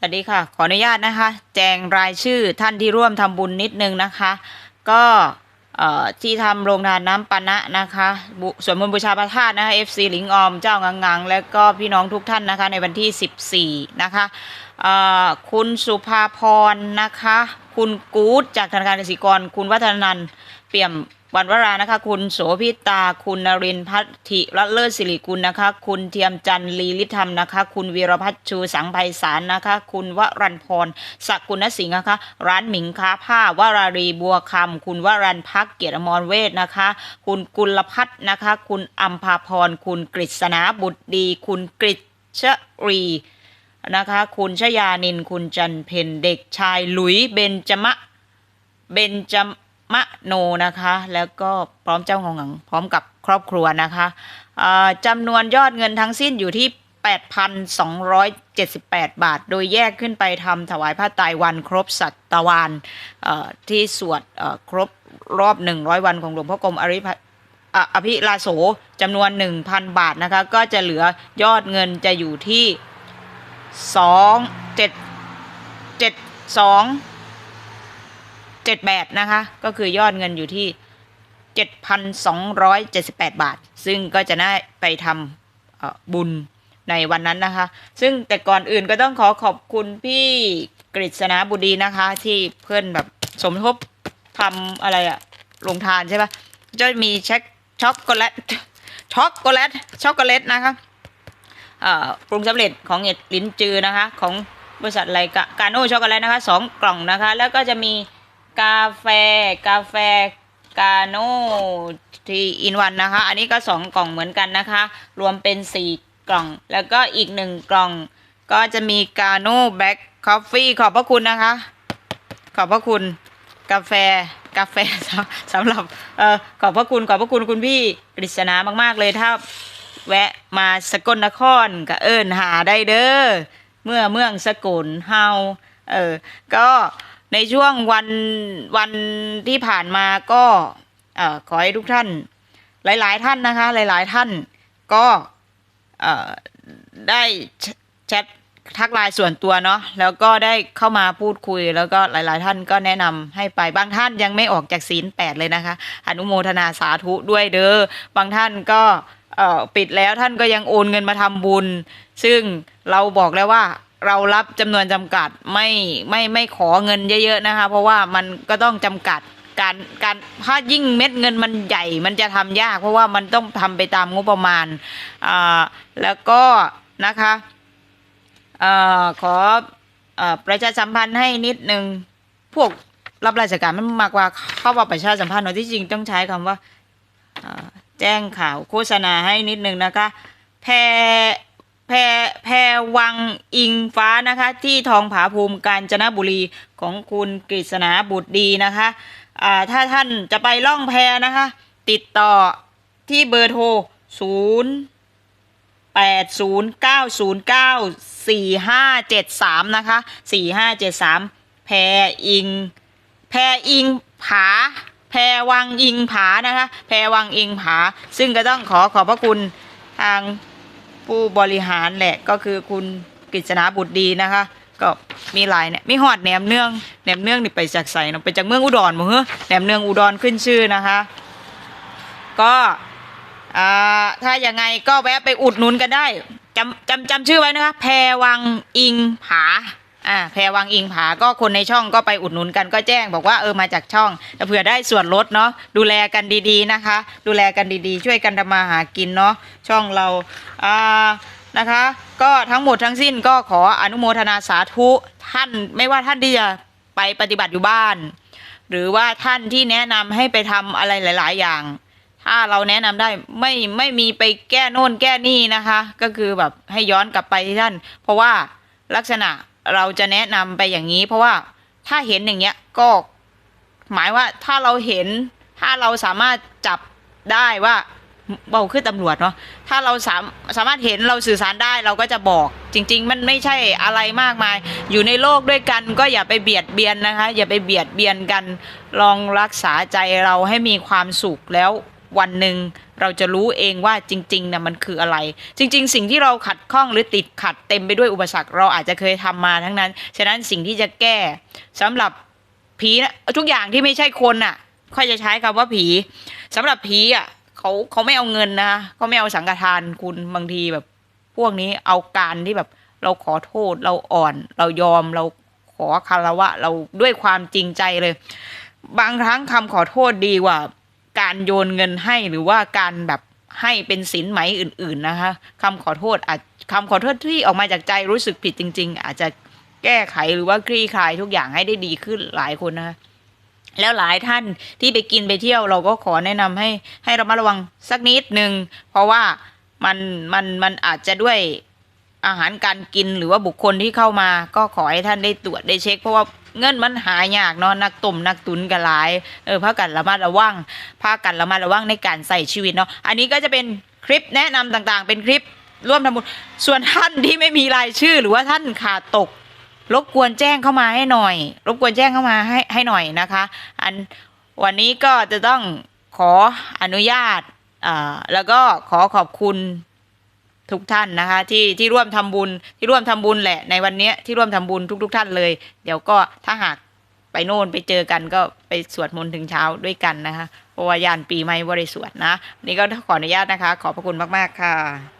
สวัสดีค่ะ ขออนุญาตนะคะ แจงรายชื่อท่านที่ร่วมทำบุญนิดนึงนะคะ ก็ที่ทำโรงทานน้ำปานะนะคะส่วนบุญบูชาพระธาตุนะคะ FC หลิงออมเจ้างังงังและก็พี่น้องทุกท่านนะคะในวันที่ 14 นะคะคุณสุภาพรนะคะ คุณกู๊ดจากธนาคารกสิกร คุณวัฒนันเปี่ยม วันวรานะคะ คุณโสพิตา คุณนรินพัทธิรัตเลิศสิริกุลนะคะ คุณเทียมจันลีลิธรรมนะคะ คุณวีรพัชชูสังไพศาลนะคะ คุณวรันพรสักุลสิงห์นะคะ ร้านหมิงค้าผ้าวรารีบัวคำคุณวรันพักเกียรติมรเวทนะคะ คุณกุลพัฒน์นะคะ คุณอัมพาพร คุณกฤษณาบุตรดี คุณกฤษชรีนะคะคุณชยานินคุณจันเพนเด็กชายหลุยเบนจมะเบนจมะโนนะคะ แล้วก็พร้อมเจ้าของหังพร้อมกับครอบครัวนะคะจำนวนยอดเงินทั้งสิ้นอยู่ที่ 8,278 บาท โดยแยกขึ้นไปทำถวายผ้าไตรวันครบสัตวานที่สวดครบรอบ 100 วันของหลวงพ่อกรมอริอภิลาโสจำนวน 1,000 บาทนะคะ ก็จะเหลือยอดเงินจะอยู่ที่ 2 7 7 2 เจ็ดแปดนะคะ ก็คือยอดเงินอยู่ที่เจ็ดพันสองร้อยเจ็ดสิบแปดบาท ซึ่งก็จะได้ไปทำบุญในวันนั้นนะคะ ซึ่งแต่ก่อนอื่นก็ต้องขอขอบคุณพี่กฤษณาบุดีนะคะ ที่เพื่อนแบบสมทบทำอะไรอะลงทานใช่ปะจะมีเช็คช็อกโกแลตช็อกโกแลตช็อกโกแลตนะคะปรุงสำเร็จของเอ็ดลิ้นจือนะคะ ของบริษัทอะไรกะกาโน่ช็อกโกแลตนะคะสองกล่องนะคะ แล้วก็จะมี กาแฟ กาแฟกาโน่ทีอินวันนะคะ อันนี้ก็สองกล่องเหมือนกันนะคะ รวมเป็นสี่กล่อง แล้วก็อีกหนึ่งกล่อง ก็จะมีกาโน่แบล็คคอฟฟี่ขอบพระคุณนะคะ ขอบพระคุณกาแฟกาแฟสำสำหรับเออขอบพระคุณขอบพระคุณคุณพี่กฤษณามาก ๆ เลยถ้าแวะมาสกลนครก็เอิญหาได้เด้อเมื่อเมืองสกลเฮาเออก็ ในช่วงวันวันที่ผ่านมาก็เอ่อขอให้ทุกท่าน หลาย ๆ ท่านนะคะ หลาย ๆ ท่านก็เอ่อได้แชททักไลน์ส่วนตัวเนาะแล้วก็ได้เข้ามาพูดคุย แล้วก็หลาย ๆ ท่านก็แนะนำให้ไปบางท่านยังไม่ออกจากศีลแปดเลยนะคะ อนุโมทนาสาธุด้วยเด้อบางท่านก็เอ่อปิดแล้วท่านก็ยังโอนเงินมาทำบุญ ซึ่งเราบอกแล้วว่า เรารับจำนวนจำกัดไม่ไม่ไม่ขอเงินเยอะๆนะคะ เพราะว่ามันก็ต้องจำกัดการการถ้ายิ่งเม็ดเงินมันใหญ่มันจะทำยาก เพราะว่ามันต้องทำไปตามงบประมาณอ่าแล้วก็นะคะอ่อขออ่ประชาสัมพันธ์ให้นิดนึงพวกรับราชการมันมากกว่าเข้าว่าประชาสัมพันธ์เนอะที่จริงต้องใช้คำว่าแจ้งข่าวโฆษณาให้นิดนึงนะคะแพร แพรแพรวังอิงฟ้านะคะ ที่ทองผาภูมิกาญจนบุรีของคุณกฤษณาบุตรดีนะคะอ่าถ้าท่านจะไปล่องแพนะคะ ติดต่อที่เบอร์โทร0 8 0 9 0 9 4 5 7 3 นะคะ 4 5 7 3 แพรอิง แพรอิงผา แพรวังอิงผานะคะ แพรวังอิงผา ซึ่งก็ต้องขอขอบพระคุณทาง ผู้บริหารแหละก็คือคุณกฤษณาบุตรดีนะคะ ก็มีหลายเนี่ยมีหอดแหนมเนืองแหนมเนืองนี่ไปจากใส่เนาะไปจากเมืองอุดรมั้งเหรอแหนมเนืองอุดรขึ้นชื่อนะคะ ก็อ่าถ้าอย่างไงก็แวะไปอุดหนุนกันได้จำจำจำชื่อไว้นะคะ แพรวังอิงผา อ่าแพรวังอิงผาก็คนในช่องก็ไปอุดหนุนกันก็แจ้ง บอกว่าเออมาจากช่องแต่เผื่อได้ส่วนลดเนาะดูแลกันดีๆนะคะ ดูแลกันดีๆ ช่วยกันทำมาหากินเนาะช่องเราอ่านะคะ ก็ทั้งหมดทั้งสิ้นก็ขออนุโมทนาสาธุท่านไม่ว่าท่านที่จะไปปฏิบัติอยู่บ้าน หรือว่าท่านที่แนะนำให้ไปทำอะไรหลาย ๆ อย่างถ้าเราแนะนำได้ไม่ไม่มีไปแก้โน่นแก้นี่นะคะ ก็คือแบบให้ย้อนกลับไปที่ท่าน เพราะว่าลักษณะ เราจะแนะนำไปอย่างนี้ เพราะว่าถ้าเห็นอย่างเงี้ยก็ หมายว่าถ้าเราเห็น ถ้าเราสามารถจับได้ว่าเบาขึ้นตำรวจเนาะถ้าเราสามสามารถเห็นเราสื่อสารได้เราก็จะบอกจริง ๆ มันไม่ใช่อะไรมากมาย อยู่ในโลกด้วยกันก็อย่าไปเบียดเบียนนะคะ อย่าไปเบียดเบียนกัน ลองรักษาใจเราให้มีความสุขแล้ว วันหนึ่งเราจะรู้เองว่าจริงๆนะมันคืออะไร จริง ๆ สิ่งที่เราขัดข้องหรือติดขัดเต็มไปด้วยอุปสรรคเราอาจจะเคยทำมาทั้งนั้น ฉะนั้นสิ่งที่จะแก้สำหรับผีนะทุกอย่างที่ไม่ใช่คนน่ะค่อยจะใช้คำว่าผีสำหรับผีอะเขาเขาไม่เอาเงินนะเขาไม่เอาสังฆทานคุณบางทีแบบ พวกนี้เอาการที่แบบ เราขอโทษเราอ่อน เรายอมเราขอคารวะ เราด้วยความจริงใจเลย บางครั้งคำขอโทษดีกว่า การโยนเงินให้หรือว่าการแบบให้เป็นสินไหมอื่น ๆนะคะคำขอโทษอาจคำขอโทษที่ออกมาจากใจรู้สึกผิดจริง ๆ อาจจะแก้ไขหรือว่าคลี่คลายทุกอย่างให้ได้ดีขึ้นหลายคนนะคะแล้วหลายท่านที่ไปกินไปเที่ยวเราก็ขอแนะนำให้ให้ระมัดระวังสักนิดหนึ่งเพราะว่ามันมันมันอาจจะด้วยอาหารการกินหรือว่าบุคคลที่เข้ามา ก็ขอให้ท่านได้ตรวจได้เช็ค เพราะว่า เงินมันหายากเนาะนักตุ่มนักตุนกันหลายเออพากันระมัดระวังพากันระมัดระวังในการใส่ชีวิตเนาะอันนี้ก็จะเป็นคลิปแนะนำต่างๆ เป็นคลิปร่วมทำบุญส่วนท่านที่ไม่มีรายชื่อหรือว่าท่านขาดตก รบกวนแจ้งเข้ามาให้หน่อย รบกวนแจ้งเข้ามาให้ให้หน่อยนะคะ อันวันนี้ก็จะต้องขออนุญาตอ่าแล้วก็ขอขอบคุณ ทุกท่านนะคะที่ที่ร่วมทำบุญที่ร่วมทำบุญแหละในวันเนี้ยที่ร่วมทำบุญทุกๆท่านเลย เดี๋ยวก็ถ้าหากไปโน่นไปเจอกันก็ไปสวดมนต์ถึงเช้าด้วยกันนะคะเพราะว่ายานปีใหม่บริสวดนะ นี่ก็ขออนุญาตนะคะ ขอบพระคุณมากๆค่ะ